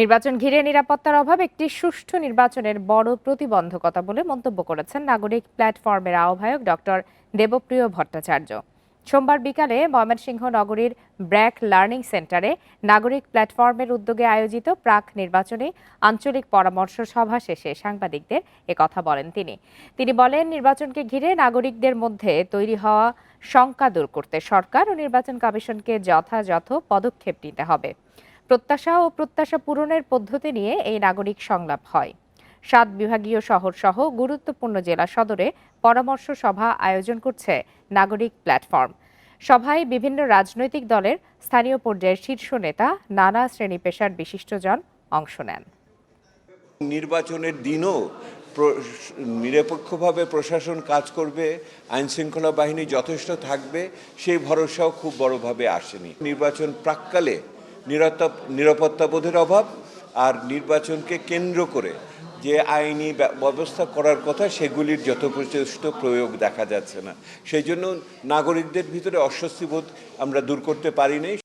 নির্বাচন ঘিরে নিরাপত্তার অভাব একটি সুষ্ঠু নির্বাচনের বড় প্রতিবন্ধকতা বলে মন্তব্য করেছেন নাগরিক প্ল্যাটফর্মের আহ্বায়ক ডক্টর দেবপ্রিয় ভট্টাচার্য। সোমবার বিকালে ময়মনসিংহ নগরীর ব্র্যাক লার্নিং সেন্টারে নাগরিক প্ল্যাটফর্মের উদ্যোগে আয়োজিত প্রাক নির্বাচনী আঞ্চলিক পরামর্শ সভা শেষে সাংবাদিকদের কথা বলেন তিনি। তিনি বলেন, নির্বাচনকে ঘিরে নাগরিকদের মধ্যে তৈরি হওয়া শঙ্কা দূর করতে সরকার ও নির্বাচন কমিশনকে যথাযথ পদক্ষেপ নিতে হবে। প্রত্যাশা ও প্রত্যাশা পূরণের পদ্ধতি নিয়ে এই নাগরিক সংলাপ হয়। সাত বিভাগীয় শহর সহ গুরুত্বপূর্ণ জেলা সদরে পরামর্শ সভা আয়োজন করছে নাগরিক প্ল্যাটফর্ম। সভায় বিভিন্ন রাজনৈতিক দলের স্থানীয় পর্যায়ের শীর্ষ নেতা, নানা শ্রেণি পেশার বিশিষ্টজন অংশ নেন। নির্বাচনের দিনও নিরপেক্ষভাবে প্রশাসন কাজ করবে আইন শৃঙ্খলা বাহিনী যথেষ্ট থাকবে, সেই ভরসাও খুব বড়ভাবে আসেনি। নির্বাচন প্রাককালে নিরাপত্তাবোধের অভাব আর নির্বাচনকে কেন্দ্র করে যে আইনি ব্যবস্থা করার কথা সেগুলির যথোপযুষ্ট প্রয়োগ দেখা যাচ্ছে না। সেই জন্য নাগরিকদের ভিতরে অস্বস্তিবোধ আমরা দূর করতে পারি নাই।